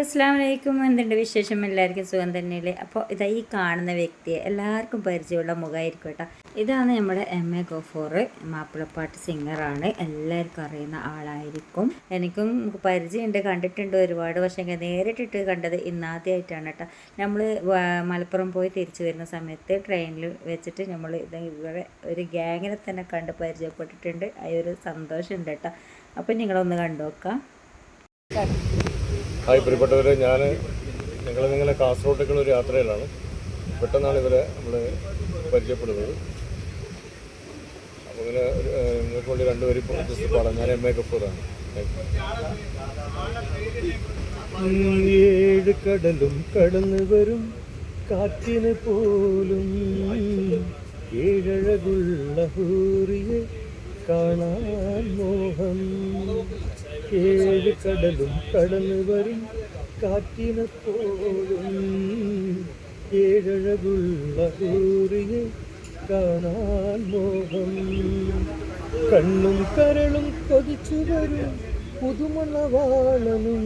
അസ്സാം വലൈക്കും എന്തുണ്ട് വിശേഷം? എല്ലാവർക്കും സുഖം തന്നെയല്ലേ? അപ്പോൾ ഇതാ ഈ കാണുന്ന വ്യക്തിയെ എല്ലാവർക്കും പരിചയമുള്ള മുഖമായിരിക്കും കേട്ടോ. ഇതാണ് നമ്മുടെ എം എ ഗോഫോർ മാപ്പിളപ്പാട്ട് സിംഗറാണ്. എല്ലാവർക്കും അറിയുന്ന ആളായിരിക്കും. എനിക്കും പരിചയമുണ്ട് കണ്ടിട്ടുണ്ട് ഒരുപാട് പക്ഷേ നേരിട്ടിട്ട് കണ്ടത് ഇന്നാദ്യമായിട്ടാണ് കേട്ടോ. നമ്മൾ മലപ്പുറം പോയി തിരിച്ചു വരുന്ന സമയത്ത് ട്രെയിനിൽ വെച്ചിട്ട് നമ്മൾ ഇത് ഇവിടെ ഒരു ഗ്യാങ്ങിനെ തന്നെ കണ്ട് പരിചയപ്പെട്ടിട്ടുണ്ട്. ആ ഒരു സന്തോഷമുണ്ട് കേട്ടോ. അപ്പം നിങ്ങളൊന്ന് കണ്ടു നോക്കാം ഹായ് പ്രിയപ്പെട്ടവരെ ഞാൻ ഞങ്ങൾ നിങ്ങളെ കാസർഗോട്ടേക്കുള്ള ഒരു യാത്രയിലാണ്. പെട്ടെന്നാണ് ഇവരെ നമ്മൾ പരിചയപ്പെടുന്നത്. അപ്പോൾ ഇങ്ങനെ നിങ്ങൾക്ക് വേണ്ടി രണ്ടുപേരും ജസ്റ്റ് പാടാം. ഞാൻ എം എ കപ്പൂറാണ് കടലും കടന്നു വരും കാറ്റിന് പോലും. ഏഴഴകുള്ള ഹൂറിയെ കാണാൻ മോഹം. ഏഴ് കടലും കടന്നു വരും കാറ്റിനപ്പോഴും ഏഴഴകുള്ള ഹൂറിയെ കാണാൻ മോഹം. കണ്ണും കരളും കൊതിച്ചു വരും പുതുമണവാളനും.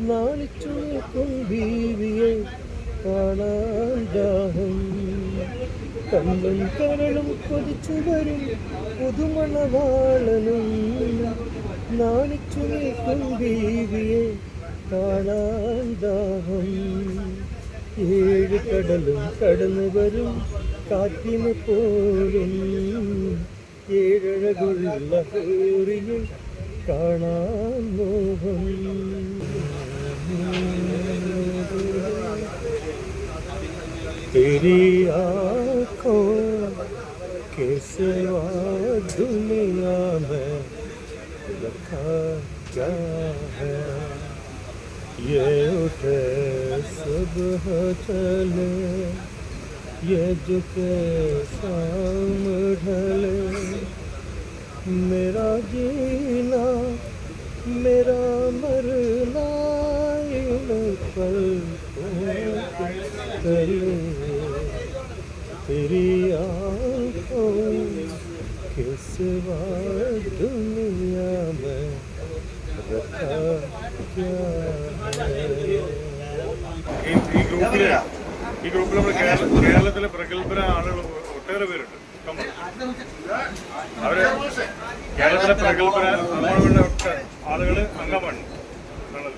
നാണിച്ചു നിൽക്കും കാണാൻ ദാഹം. കണ്ണും കരളും കൊതിച്ചു വരും പുതുമണവാളനും. നാണിച്ചു നിൽക്കും ബീവിയെ കാണാൻ ദാഹം ഏഴ് കടലും കടന്നു വരും കാറ്റിന് പോലും ഏഴഴകുള്ള ഹൂറിയെ കാണാൻ മോഹം तेरी आँखों के सिवा दुनिया में रखा क्या है? ये उठे, सुबह चले। ये झुके, शाम ढले। मेरा जीना, मेरा मरना तले तेरी आँखों के सिवा दुनिया में रखा क्या है ഈ ഈ ഗ്രൂപ്പില് ഈ ഗ്രൂപ്പിൽ നമ്മുടെ കേരള കേരളത്തിലെ പ്രഗത്ഭരായ ആളുകൾ ഒട്ടേറെ പേരുണ്ട് Come on. അവര് കേരളത്തിലെ പ്രഗത്ഭരായ നമ്മളുടെ ആളുകൾ അംഗമാണ് എന്നുള്ളത്.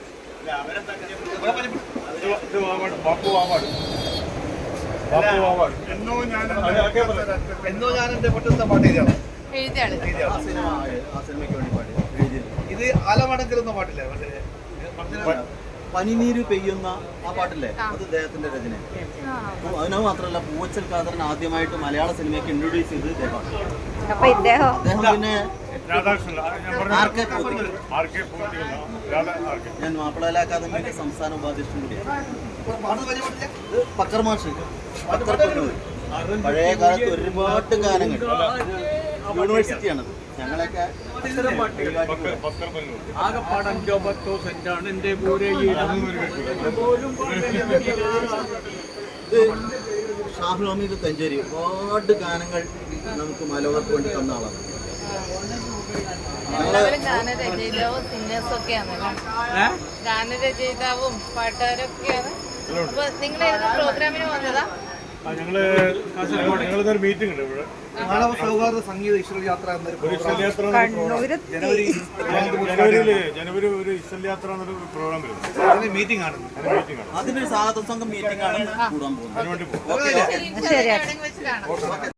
ഇത് ഇത് വാവാട് ബാപ്പു വാവാട് ബാപ്പു വാവാട് എന്നോ ഞാൻ എന്നോ ഞാൻ എന്റെ പൊട്ടുന്ന പാട്ട് എഴുതിയാണ്. ആ സിനിമയ്ക്ക് വേണ്ടി പാടി എഴുതിയത്. ഇത് അലമടങ്കൽ എന്ന പാട്ടില്ലേ? മറ്റേ പനിനീര് പെയ്യുന്ന ആ പാട്ടില്ലേ? അത് അദ്ദേഹത്തിന്റെ രചന അതിനു മാത്രമല്ല പൂവച്ചൽ കാതറൻ ആദ്യമായിട്ട് മലയാള സിനിമയ്ക്ക് ഇൻട്രൊഡ്യൂസ് ചെയ്ത് അദ്ദേഹം പിന്നെ ഞാൻ മാപ്പിളാല മാപ്പിളകല അക്കാദമിയുടെ സംസ്ഥാന ഉപാധ്യക്ഷൻ കൂടിയാണ്. പക്കർ മാഷ് പക്കർ പഴയ കാലത്ത് ഒരുപാട് ഗാനങ്ങൾ. യൂണിവേഴ്സിറ്റിയാണത്. ഞങ്ങളൊക്കെ ആകപ്പാട് അഞ്ചോ പത്തോ സെന്റാണ് എന്റെ കേട്ടില്ല ഇത് ഷാഹുൽ ഹമീദ് തഞ്ചേരി. ഒരുപാട് ഗാനങ്ങൾ നമുക്ക് മലവർക്ക് വേണ്ടി തന്ന ആളാണ്. ഗാനരചയിതാവും സിംഗേഴ്സും ഗാനരചയിതാവും പാട്ടുകാരൊക്കെയാണ്. നിങ്ങൾ പ്രോഗ്രാമിന് വന്നതാ ഞങ്ങൾ ഞങ്ങളിന്നൊരു മീറ്റിംഗ് ഉണ്ട് ഇവിടെ. മാനവ സൗഹാർദ്ദ സംഗീത ഈശ്വര യാത്ര എന്നൊരു ഇഷ്ടയാത്ര ജനുവരി ഒരു ഇഷ്ടയാത്ര എന്നൊരു പ്രോഗ്രാം വരും. മീറ്റിംഗ് ആണ്. മീറ്റിംഗ് ആണ്. അതിനൊരു സംഘം മീറ്റിംഗ് ആണ്. കൂടാൻ പോകുന്നത് അതിനുവേണ്ടി പോകും കാണാം.